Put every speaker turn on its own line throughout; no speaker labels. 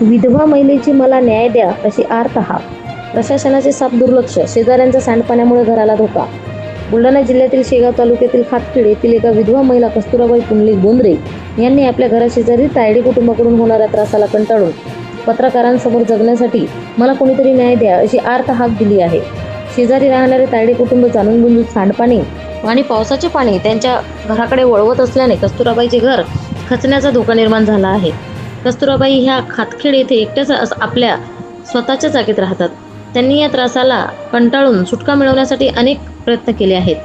विधवा महिलेची मला न्याय द्या अशी आर्त हा. प्रशासनाचे साप दुर्लक्ष शेजाऱ्यांच्या सांडपाण्यामुळे घराला धोका. बुलढाणा जिल्ह्यातील शेगाव तालुक्यातील खातखेड येथील एका विधवा महिला कस्तुराबाई पुंडलिक बोंद्रे यांनी आपल्या घराशेजारी तायडे कुटुंबाकडून होणाऱ्या त्रासाला कंटाळून पत्रकारांसमोर जगण्यासाठी मला कोणीतरी न्याय द्या अशी आर्त हाक दिली आहे. शेजारी राहणारे तायडे कुटुंब जाणून बुंजून सांडपाणी आणि पावसाचे पाणी त्यांच्या घराकडे वळवत असल्याने कस्तुराबाईचे घर खचण्याचा धोका निर्माण झाला आहे. कस्तुराबाई ह्या खातखेड येथे एकट्याच आपल्या स्वतःच्या जागेत राहतात. त्यांनी या त्रासाला कंटाळून सुटका मिळवण्यासाठी अनेक प्रयत्न केले आहेत.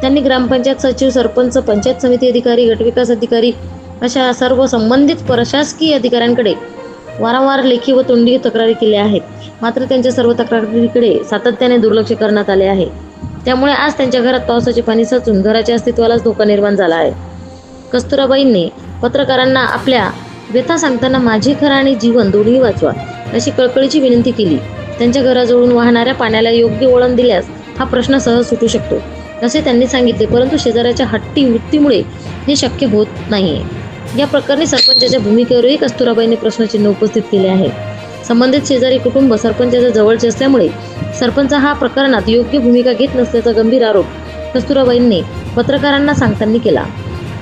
त्यांनी ग्रामपंचायत सचिव सरपंच पंचायत समिती अधिकारी गटविकास अधिकारी अशा सर्व संबंधित प्रशासकीय अधिकाऱ्यांकडे वारंवार लेखी व तोंडी तक्रारी केल्या आहेत. मात्र त्यांच्या सर्व तक्रारीकडे सातत्याने दुर्लक्ष करण्यात आले आहे. त्यामुळे आज त्यांच्या घरात पावसाचे पाणी साचून घराच्या अस्तित्वालाच धोका निर्माण झाला आहे. कस्तुराबाईंनी पत्रकारांना आपल्या व्यथा सांगताना माझे घर आणि जीवन दोन्ही वाचवा अशी कळकळीची विनंती केली. त्यांच्या घराजवळून वाहणाऱ्या पाण्याला योग्य वळण दिल्यास हा प्रश्न सहज सुटू शकतो असे त्यांनी सांगितले. परंतु शेजाऱ्याच्या हट्टी वृत्तीमुळे हे शक्य होत नाही या प्रकरणी सरपंचाच्या भूमिकेवरही कस्तुराबाईंनी प्रश्नचिन्ह उपस्थित केले आहे. संबंधित शेजारी कुटुंब सरपंचाच्या जवळचे असल्यामुळे सरपंच हा प्रकरणात योग्य भूमिका घेत नसल्याचा गंभीर आरोप कस्तुराबाईंनी पत्रकारांना सांगताना केला.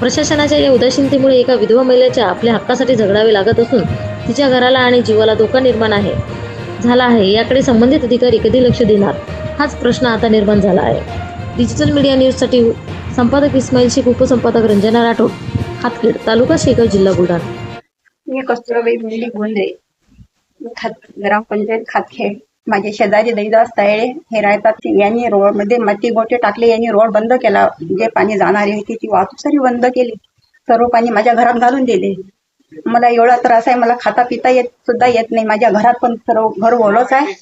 प्रशासनाच्या या उदासीनतेमुळे एका विधवा महिलेच्या आपल्या हक्कासाठी झगडावे लागत असून तिच्या घराला आणि जीवाला धोका निर्माण आहे. झाला आहे. याकडे संबंधित अधिकारी कधी लक्ष देणार? हाच प्रश्न आता निर्माण झाला आहे. डिजिटल मीडिया न्यूजसाठी संपादक इस्माईल शेख उपसंपादक रंजना राठोड हातखेड तालुका शेगाव जिल्हा बुलढाणा.
मी कस्तुराबाई मुंडी गोंदे. ग्रामपंचायत खातखेड. माझे शेजारी दैदास तायडे हे राहतात यांनी रोडमध्ये माती गोटे टाकले यांनी रोड बंद केला. जे पाणी जाणारी होती ती वाहतूक सारी बंद केली. सर्व पाणी माझ्या घरात घालून दिले. मला एवढा त्रास आहे मला खाता पिता येत सुद्धा येत नाही. माझ्या घरात पण सर्व घर ओलच आहे.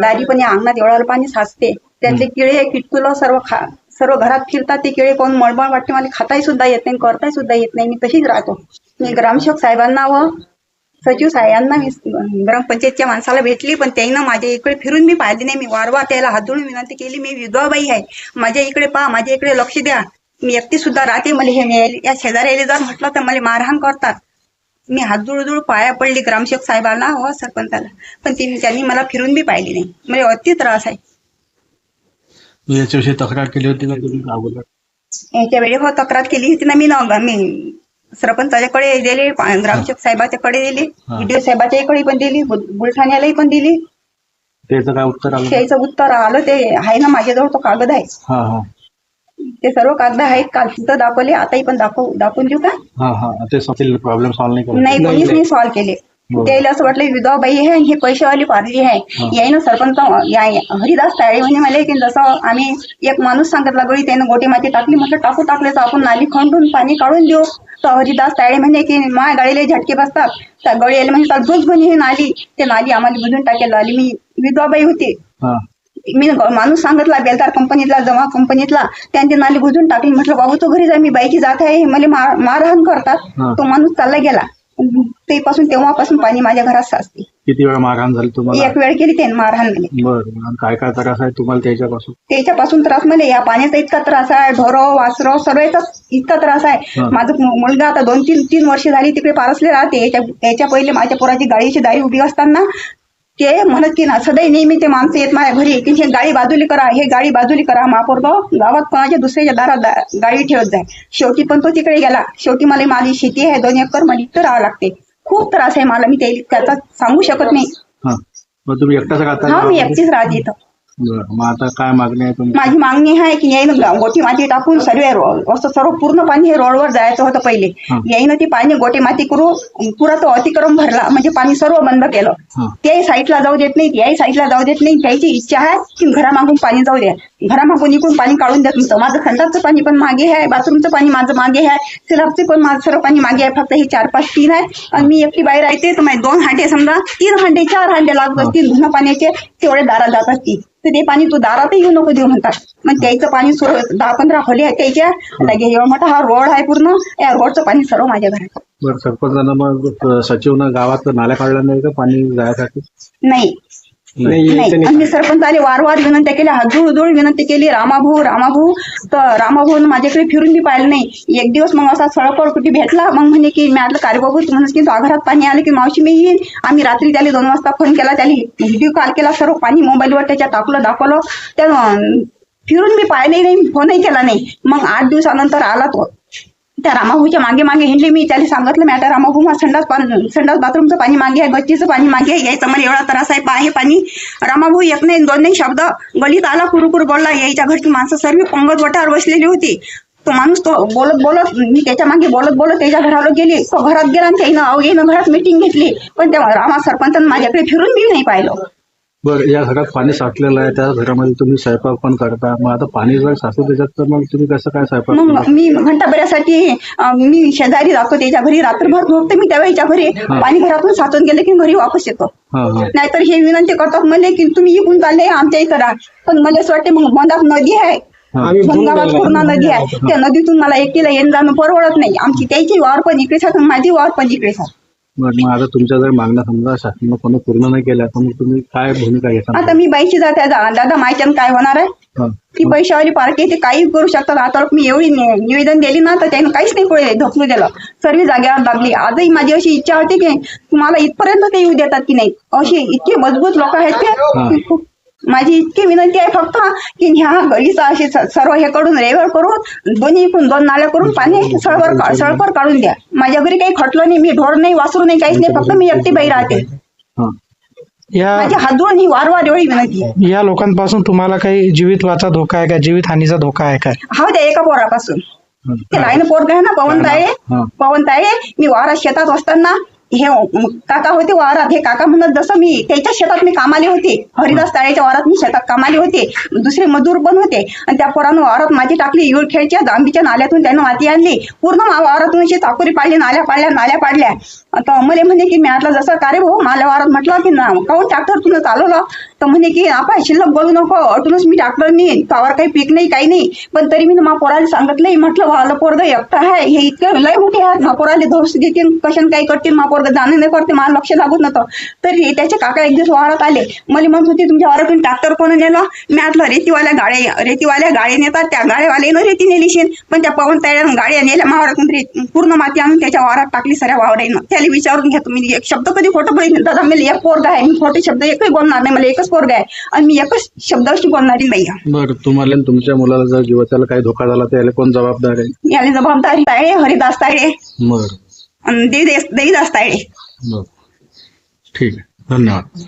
दारी पण या अंगणात एवढा पाणी साचते. त्यातले किळे किटकुलं सर्व खा सर्व घरात फिरतात. ते किळे कोण मळमळ वाटते मला खाताही सुद्धा येत नाही करताही सुद्धा येत नाही. मी तशीच राहतो. मी ग्रामसेवक साहेबांना व सचिव साहेबांना मी ग्रामपंचायतच्या माणसाला भेटली पण त्यानं माझ्या इकडे फिरून मी पाहिली नाही. मी वारंवार त्याला हात जोडून विनंती केली मी विधवाबाई आहे. माझ्या इकडे पहा माझ्या इकडे लक्ष द्या. मी एकटी सुद्धा राहते. मला हे मिळेल या शेजाऱ्याला जर म्हटलं तर मला मारहाण करतात. मी हात जुळजुळ पाया पडली ग्रामसेवक साहेबांना व सरपंचाला. पण त्यांनी त्यांनी मला फिरून बी पाहिली नाही. मला अति त्रास आहे.
याच्याविषयी तक्रार केली होती का तुम्ही?
याच्या वेळी हो तक्रार केली होती ना मी ना मी सरपंचाच्याकडे दिली ग्रामसेवक साहेबाच्याकडे दिली. व्हिडिओ साहेबाच्याकडे पण दिली बुल- बुलढाण्यालाही पण दिली.
त्याचं काय उत्तर आलं?
त्याचं उत्तर आलं ते आहे ना माझ्याजवळ तो कागद आहे.
हा हा.
ते सर्व कागद आहेत काल सुद्धा दाखवले आताही पण दाखव दाखवून देऊ का?
हा हा. ते प्रॉब्लेम सॉल्व्ह नाही करत.
नाही कोणीच नाही. सॉल्व्ह केले. त्याला असं वाटलं विधवाबाई आहे आणि हे पैशावाली पारली आहे. यायनं सरपंच या हरिदास ताळे म्हणे मला की जसं आम्ही एक माणूस सांगितला गळी त्यानं गोटी माती टाकली म्हटलं टाकू टाकले तर आपण नाली खंडून पाणी काढून देऊ. हरिदास ताळे म्हणे की माय गाडीला झटके बसतात. त्या गळी आले म्हणजे त्याला बुज म्हणे ही नाली. ते नाली आम्हाला बुजून टाकेल. आली मी विधवाबाई होती. मी माणूस सांगितला बेलदार कंपनीतला जमा कंपनीतला. त्यांनी नाली बुजून टाकली. म्हटलं बाबू तो घरी जा. मी बाईची जात आहे. मला मार- मारहाण करतात. तो माणूस चालला गेला. तेपासून तेव्हापासून पाणी माझ्या घरात साचते.
किती वेळा मारहाण झाली तुम्हाला?
एक वेळ केली त्याने मारहाण मला
बरं आणि काय काय त्रास आहे तुम्हाला त्याच्यापासून?
त्याच्यापासून त्रास मला या पाण्याचा इतका त्रास आहे ढोरो वासरो सर्व याचा इतका त्रास आहे.
हा.
माझा मु- मुलगा आता दोन तीन तीन वर्ष झाली तिकडे पारसले राहते. याच्या याच्या पहिले माझ्या पोराची गाडीची दारी उभी असताना ते म्हणत की ना सदैव नेहमी ते माणसं येत माझ्या घरी. की हे गाडी बाजूली करा हे गाडी बाजूली करा महापौरगाव गावात कोणाच्या दुसऱ्याच्या दारात दा- गाडी ठेवत जाय. शेवटी पण तो तिकडे गेला. शेवटी मला माझी शेती आहे दोन एकर मला इथं राहावं लागते. खूप त्रास आहे मला मी ते त्याचा सांगू शकत नाही.
हा. मग तुम्ही एकटाच राहता
हा मी? एकटीच राहते इथं.
बरं मग आता काय मागणी आहे तुमची?
माझी मागणी आहे की याईनं गोटी माती टाकून सर्व रो- असं सर्व पूर्ण पाणी हे रोडवर जायचं होतं पहिले. याईनं ती पाणी गोटी माती करू पुरा तो अतिक्रम भरला म्हणजे पाणी सर्व बंद केलं.
हा.
त्याही साईडला जाऊ देत नाही याही साईडला जाऊ देत नाही त्याची इच्छा आहे की घरामागून पाणी जाऊ द्या. घरामागून इकडून पाणी काढून द्या तुमचं. माझं खंडाचं पाणी पण मागे आहे बाथरूमचं पाणी माझं मागे आहे सिलाबचे पण माझं सर्व पाणी मागे आहे फक्त हे चार पाच तीन आहे. आणि मी एकटी बाहेर राहते तर माझे दोन हांडे समजा. तीन हांडे चार हांडे लागत असतील धुणं पाण्याचे तेवढे दारात जात असतील. तर ते पाणी तू दारातही येऊ नको देऊ म्हणतात. मग त्याचं पाणी सुरू दहा पंधरा खोली आहे त्याच्या. लगे एवढा मोठा हा रोड आहे पूर्ण. या रोडचं पाणी सर्व माझ्या घरात
बरं सरपंचानं मग सचिवनं गावात नाल्या काढल्या नाही का पाणी जायसाठी?
नाही. नाही आणि मी सरपंचाले वारंवार विनंत्या केल्या हात जोड जोड विनंती केली रामाभाऊ रामाभाऊ तर रामाभाऊ माझ्याकडे फिरून बी पाहिलं नाही. एक दिवस मग असा सळकड कुठे भेटला मग म्हणे की मी आटलं कार्यबाबू तू म्हणस की तो घरात पाणी आलं की मावशी मी येईन. आम्ही रात्री त्याला दोन वाजता फोन केला त्याला व्हिडिओ कॉल केला सर्व पाणी मोबाईलवर त्याच्या टाकलं दाखवलं. त्यानं फिरून मी पाहिलंही नाही फोनही केला नाही. मग आठ दिवसानंतर आला तो. त्या रामाभाऊच्या मागे मागे हिंडले मी त्याला सांगितलं मी आता रामाभाऊ मला संडास संडास बाथरूमचं पाणी मागे आहे गच्चीचं पाणी मागे आहे यायचं मला एवढा त्रास आहे आहे पाणी. रामाभाऊ येत नाही दोन नाही शब्द गलीत आला कुरुकुर बोलला यायच्या घरची माणसं सर्व पंगत वटावर बसलेली होती. तो माणूस तो बोलत बोलत मी त्याच्यामागे बोलत बोलत त्याच्या घराला गेली. तो घरात गेला आणि त्याईनं अहो येणं घरात मिटिंग घेतली. पण त्या रामा सरपंचानं माझ्याकडे फिरून बी नाही पाहिलं.
बरं या घरात पाणी साठलेलं आहे त्या घरामध्ये तुम्ही स्वयंपाक पण करता. मग आता पाणी जर साचू त्याच्यात तर मग तुम्ही कसं काय स्वयंपाक
मग
करता?
मी घंटाभरासाठी अं, मी शेजारी जातो त्याच्या घरी रात्रभर झोपते मी त्या वेळेच्या घरी पाणी घरातून साचून गेले की घरी वापस येतो.
हा हा.
नाहीतर हे विनंती करतात मला की तुम्ही इकडून चालले आमच्या इथं राहा. पण मला असं वाटते मग बंधात नदी आहे.
हा.
गावात पूर्ण नदी आहे. त्या नदीतून मला एकटीला येणं जाणं परवडत नाही. आमची त्याची वावर पण आहे आणि माझी वावर पण आहे.
बरं मग आता तुमच्या जर मागण्या समजा शासनानं कोणी पूर्ण नाही केल्या तर मग तुम्ही काय भूमिका घेता?
आता मी बाईची जाते दा- दादा माहिती काय होणार आहे?
हा.
ती पैशावाली पार्टी ते काही करू शकतात. आता मी एवढी नि- निवेदन दिली ना तर त्यानं काहीच नाही पुढे ढकलू दिलं. सर्व जागेवर दाबली. आजही माझी अशी इच्छा होती की तुम्हाला इथपर्यंत ते येऊ देतात की नाही? असे इतके मजबूत लोक आहेत ते. की खूप माझी इतकी विनंती आहे फक्त की ह्या गलीचा असे सर्व हे करून रेवर करून दोन्ही इकडून दोन नाल्या करून पाणी सळवर का- सळकर काढून द्या. माझ्या घरी काही खटलं नाही मी ढोर नाही वासरू नाही काहीच नाही फक्त मी एकटी बाई राहते.
हा.
या
माझ्या हात जोडून ही वारंवार एवढी विनंती आहे.
या लोकांपासून तुम्हाला काही जीवित वाचा धोका आहे का? जीवित हानीचा धोका आहे काय
हा त्या एका पोरापासून. ते लाईन पोरग आहे ना पवन ताळे
हा.
पवन ताळे मी वावरात शेतात असताना हे काका होते वावरात. हे काका म्हणत जसं मी त्याच्या शेतात मी कामाले होते हरिदास ताळ्याच्या वारात मी शेतात कामाले होते दुसरे मजूर पण होते. आणि त्या पोरानं वावरात माती टाकली युळ जांबीच्या नाल्यातून त्यानं माती आणली. पूर्ण वारातून वावरातून अशी चाकोरी पाडली नाल्या पाडल्या नाल्या पाडल्या. आता मला म्हणे की मी आटला जसं का रे भाऊ माझ्या वावरात म्हटलं की ना काऊन ट्रॅक्टर तुला चालवलं? तर म्हणे की आपण शिल्लक बोलू नको अटूनच मी डॉक्टर नाही त्यावर काही पीक नाही काही नाही. पण तरी मी मा पोराला सांगितलंय म्हटलं वाला पोरग एकटा आहे हे इतकं लय मोठे आहेत. मा पोराले धोस देतील कशाने काही करतील मा पोरग जाणं नाही करते मला लक्ष लागत नव्हतं. तरी त्याचे काका एक दिवस वावरात आले. मला म्हणत होते तुमच्या वावरातून ट्रॅक्टर कोण नेलं? मी आतलं रेतीवाल्या गाड्या रेतीवाल्या गाड्या नेतात त्या गाड्यावाल्यानं रेती नेलीशीन पण त्या पवन तयार गाड्या नेल्या मावरातून रे- पूर्ण माती आणून त्याच्या वावरात टाकली सऱ्या वावराईनं त्याला विचारून घ्या तुम्ही एक शब्द कधी खोटं बोलले दादा मला एक पोरगा आहे मी खोटे शब्द एकही बोलणार नाही मला एकच पोरगा आहे. आणि मी एकच शब्दाशी बोलणारी नाही.
बरं तुम्हाला आणि तुमच्या मुलाला जर जीवाच्याला काही धोका झाला तर याला कोण जबाबदार आहे?
याला जबाबदारी ताळे हरिदास ताळे
बरं.
आणि देवीदास ताळे
बरं. ठीक आहे. धन्यवाद.